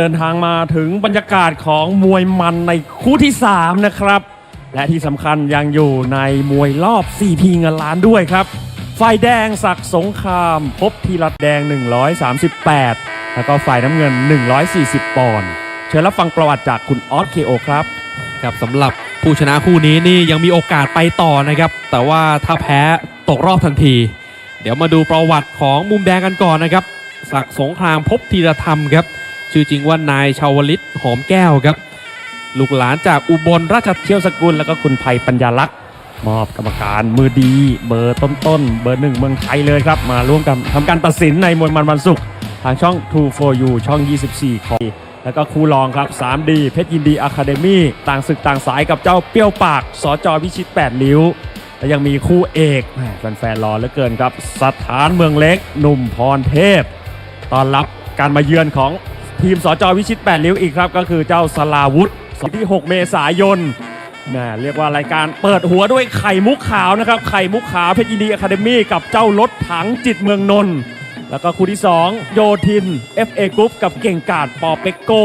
เดินทางมาถึงบรรยากาศของมวยมันในคู่ที่ 3 นะครับ และที่สำคัญยังอยู่ในมวยรอบ 4 พีเงินล้านด้วยครับฝ่ายแดงศักสงครามพบทีรัดแดง 138 แล้วก็ฝ่ายน้ำเงิน 140 ปอนด์เชิญรับฟังประวัติจากคุณออสเคโอครับครับสำหรับผู้ชนะคู่นี้นี่ยังมีโอกาสไปต่อนะครับ แต่ว่าถ้าแพ้ตกรอบทันที เดี๋ยวมาดูประวัติของมุมแดงกันก่อนนะครับศักสงครามพบธีรธรรมครับ ชื่อจริงว่านายชาวลิตหอมแก้วครับ ลูกหลานจากอุบลราชเชี่ยวสกุลแล้วก็คุณภัยปัญญาลักษณ์มอบกรรมการมือดี เบอร์ต้นๆ เบอร์หนึ่งเมืองไทยเลยครับ มาร่วมกันทำการตัดสินในมวยมันวันศุกร์ทางช่อง True for You ช่อง 24 ของแล้วก็คู่รองครับ 3D เพชรยินดีอะคาเดมี่ต่างศึกต่างสายกับเจ้าเปรี้ยวปากสจพิชิต8นิ้ว และยังมีคู่เอกแหม่แฟนๆรอเหลือเกินครับ สถานเมืองเล็ก หนุ่มพรเทพ ตอนรับการมาเยือนของ ทีมสจวิชิต 8 ริ้วอีกครับ ก็คือเจ้าสลาวุธที่ 6 เมษายนนะเรียกว่ารายการเปิดหัวด้วยไข่มุกขาวนะครับ ไข่มุกขาวเพชรยินดีอะคาเดมี่กับเจ้ารถถังจิตเมืองนนท์แล้วก็คู่ที่ 2 โยทิน FA กรุ๊ปกับเก่งกาดปอเปกโก้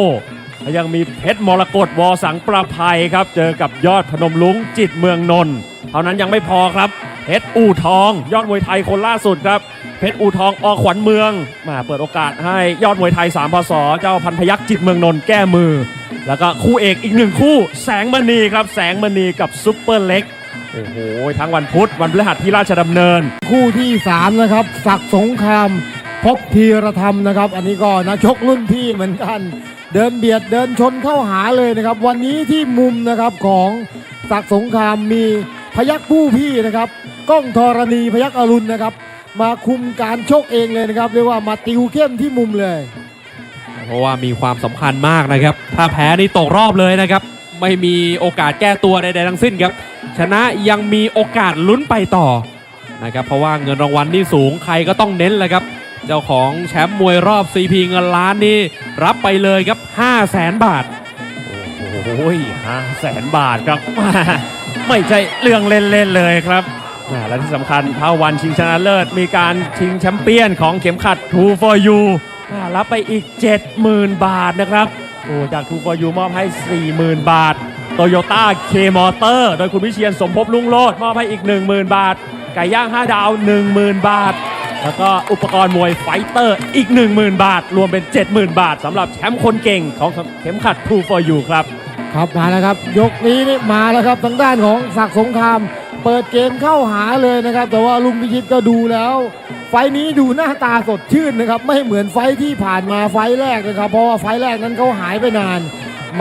ยังมีเพชรมรกตวอสังประภัยครับ เจอกับยอดพนมลุงจิตเมืองนนท์เท่านั้นยังไม่พอครับเพชรอู่ทอง ยอดมวยไทยคนล่าสุดครับ เพชรอูทองอขวัญเมืองมาเปิดโอกาสให้ยอดมวยไทย3พศเจ้าพันพยักษ์จิตเมืองนนท์แก้มือ แล้วก็คู่เอกอีกหนึ่งคู่ แสงมณีครับ แสงมณีกับซุปเปอร์เล็กโอ้โหทั้งวันพุธวันพฤหัสที่ราชดำเนิน คู่ที่ 3 นะครับศักดิ์สงคราม พบธีรธรรมนะครับ อันนี้ก็นักชกรุ่นพี่เหมือนกัน เดินเบียดเดินชนเข้าหาเลยนะครับ วันนี้ที่มุมนะครับของศักดิ์สงครามมีพยักผู้พี่นะครับ ก้องธรณีพยักอรุณนะครับ มาคุมการชกเองเลยนะครับ เรียกว่ามาติวเข้มที่มุมเลย เพราะว่ามีความสำคัญมากนะครับ ถ้าแพ้นี่ตกรอบเลยนะครับ ไม่มีโอกาสแก้ตัวใดๆทั้งสิ้นครับ ชนะยังมีโอกาสลุ้นไปต่อนะครับ เพราะว่าเงินรางวัลที่สูงใครก็ต้องเน้นแหละครับ เจ้าของแชมป์มวยรอบ CP เงินล้านนี่รับไปเลยครับ 5 0 0แสนบาท โอ้ยห้าแสนบาทครับ ไม่ใช่เรื่องเล่นๆเลยครับ และที่สำคัญภาวันชิงชนะเลิศ มีการชิงแชมเปี้ยนของเข็มขัด True for You รับไปอีก 70,000 บาทนะครับโอ้จาก True for You มอบให้ 40,000 บาท Toyota K Motor โดยคุณวิเชียนสมภพลุงโลดมอบให้อีก 10,000 บาท ไก่ย่าง 5 ดาว 10,000 บาท แล้วก็อุปกรณ์มวยไฟเตอร์อีก 10,000 บาท รวมเป็น 70,000 บาทสำหรับแชมป์คนเก่งของเข็มขัด True for You ครับครับมาแล้วครับ ยกนี้มาแล้วครับทางด้านของศักดิ์สงคราม เปิดเกมเข้าหาเลยนะครับ แต่ว่าลุงพิชิตก็ดูแล้ว ไฟนี้ดูหน้าตาสดชื่นนะครับ ไม่เหมือนไฟที่ผ่านมาไฟแรกนะครับ เพราะว่าไฟแรกนั้นเขาหายไปนาน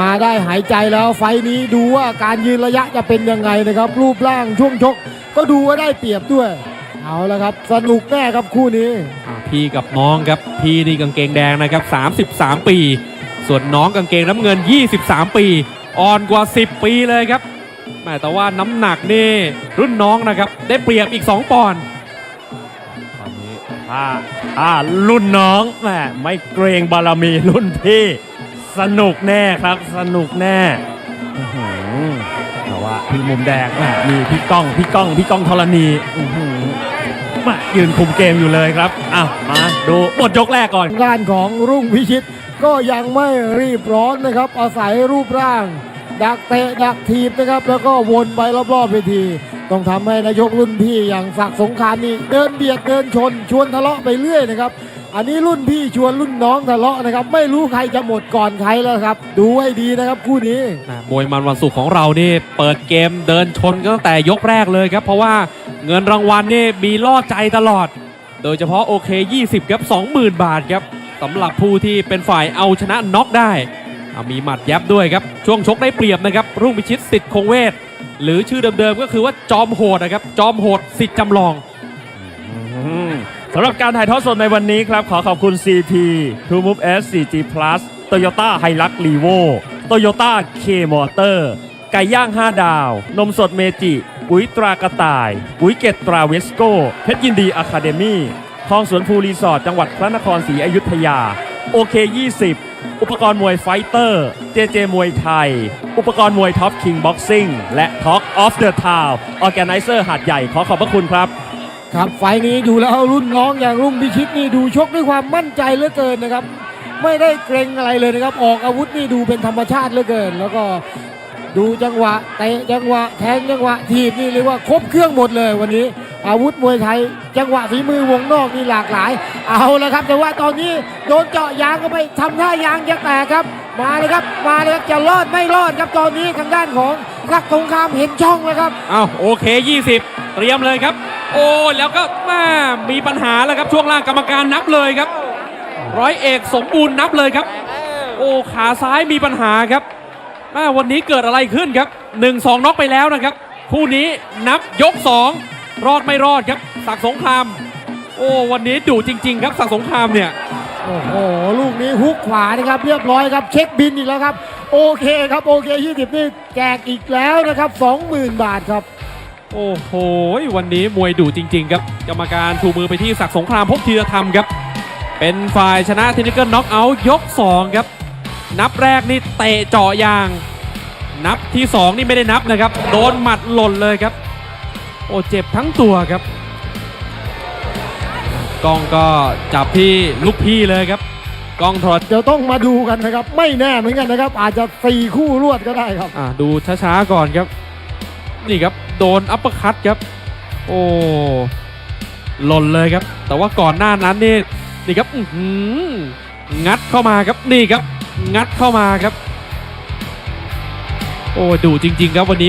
มาได้หายใจแล้วไฟนี้ดูว่าการยืนระยะจะเป็นยังไงนะครับ รูปร่างช่วงชก ก็ดูว่าได้เปรียบด้วย เอาละครับ สนุกแน่ครับคู่นี้ อ่าพี่กับน้องครับ พี่นี่กางเกงแดงนะครับ 33 ปี ส่วนน้องกางเกงน้ำเงิน 23 ปี อ่อนกว่า 10 ปีเลยครับ แหม่แต่ว่าน้ำหนักนี่รุ่นน้องนะครับ ได้เปรียบอีก 2 ปอนด์ตอนนี้ถ้าถ้ารุ่นน้องแหมไม่เกรงบารมีรุ่นพี่ สนุกแน่ครับสนุกแน่อื้อหือแต่ว่าพี่มุมแดงแหมมีพี่ก้องพี่ก้องพี่ก้องธรณีอื้อหือแหมายืนคุมเกมอยู่เลยครับอ้าวมาดูบทยกแรกก่อน ด้านของรุ่งพิชิตก็ยังไม่รีบร้อนนะครับ อาศัยรูปร่าง ดักเตะดักทีบนะครับ แล้วก็วนไปรอบๆเวที ต้องทำให้นายกรุ่นพี่อย่างศักดิ์สงครามนี่เดินเบียดเดินชน ชวนทะเลาะไปเรื่อยนะครับอันนี้รุ่นพี่ชวนรุ่นน้องทะเลาะนะครับ ไม่รู้ใครจะหมดก่อนใครแล้วครับ ดูให้ดีนะครับคู่นี้มวยมันวันศุกร์ของเรานี่เปิดเกมเดินชนกันตั้งแต่ยกแรกเลยครับ เพราะว่าเงินรางวัลนี่มีล่อใจตลอด โดยเฉพาะโอเค 20ครับ20,000 บาทครับสำหรับผู้ที่เป็นฝ่ายเอาชนะน็อกได้ อะมีหมัดยับด้วยครับ ช่วงชกได้เปรียบนะครับ รุ่งพิชิตสิทธิ์คงเวท หรือชื่อเดิมๆก็คือว่าจอมโหดนะครับ จอมโหดสิทธิ์จำลองสำหรับการถ่ายทอดสดในวันนี้ครับ ขอขอบคุณ CP True Move S 4G Plus Toyota Hilux Revo Toyota K Motor ไก่ย่าง 5 ดาว นมสดเมจิปุ๋ยตรากระต่าย ปุ๋ยเกตตราเวสโก้เพชรยินดีอะคาเดมี่คลองสวนภูรีสอร์ทจังหวัดพระนครศรีอยุธยา โอเค 20 อุปกรณ์มวยไฟเตอร์เจเจมวยไทย อุปกรณ์มวยท็อปคิงบ็อกซิ่งและท็อกออฟเดอะทาวน์ออแกไนเซอร์หาดใหญ่ขอขอบพระคุณครับ ครับไฟล์นี้ดูแล้วรุ่นน้องอย่างรุ่งพิชิตนี่ดูชกด้วยความมั่นใจเหลือเกินนะครับ ไม่ได้เกรงอะไรเลยนะครับ ออกอาวุธนี่ดูเป็นธรรมชาติเหลือเกิน แล้วก็ ดูจังหวะเตะจังหวะแทงจังหวะทีบนี่เรียกว่าครบเครื่องหมดเลยวันนี้ อาวุธมวยไทย จังหวะฝีมือวงนอกนี่หลากหลาย เอาละครับ แต่ว่าตอนนี้โดนเจาะยางก็ไปทำท่ายางจะแตกครับ มาเลยครับมาเลยครับจะรอดไม่รอดครับตอนนี้ทางด้านของรักสงครามเห็นช่องแล้วครับอ้าวโอเค 20 เตรียมเลยครับ โอ้แล้วก็มามีปัญหาแล้วครับช่วงล่างกรรมการนับเลยครับ ร้อยเอกสมบูรณ์นับเลยครับ โอ้ขาซ้ายมีปัญหาครับ แม่วันนี้เกิดอะไรขึ้นครับ 1-2 น็อกไปแล้วนะครับ คู่นี้นับยก 2 รอดไม่รอดครับศักดิ์สงคราม โอ้วันนี้ดุจริง ๆ ครับศักดิ์สงครามเนี่ยโอ้โหลูกนี้ฮุกขวานะครับ เรียบร้อยครับเช็คบินอีกแล้วครับ โอเคครับโอเค20นี่แจกอีกแล้วนะครับ20,000บาทครับ โอ้โหวันนี้มวยดุจริง ๆ ครับกรรมการชูมือไปที่ศักดิ์สงครามพบธีรธรรมครับ เป็นฝ่ายชนะเทคนิคเกิลน็อกเอาท์ยก 2 ครับ นับแรกนี่เตะเจาะยาง นับที่ 2 นี่ไม่ได้นับนะครับ โดนหมัดหล่นเลยครับ โอ้เจ็บทั้งตัวครับกล้องก็จับที่ลูกพี่เลยครับกล้องโทรเดี๋ยวต้องมาดูกันนะครับ ไม่แน่เหมือนกันนะครับ อาจจะ4คู่รวดก็ได้ครับ อ่าดูช้าๆก่อนครับ นี่ครับโดนอัปเปอร์คัตครับ โอ้หล่นเลยครับ แต่ว่าก่อนหน้านั้นนี่นี่ครับอื้อหืองัดเข้ามาครับนี่ครับ งัดเข้ามาครับ โอ้ดูจริง ๆ ครับวันนี้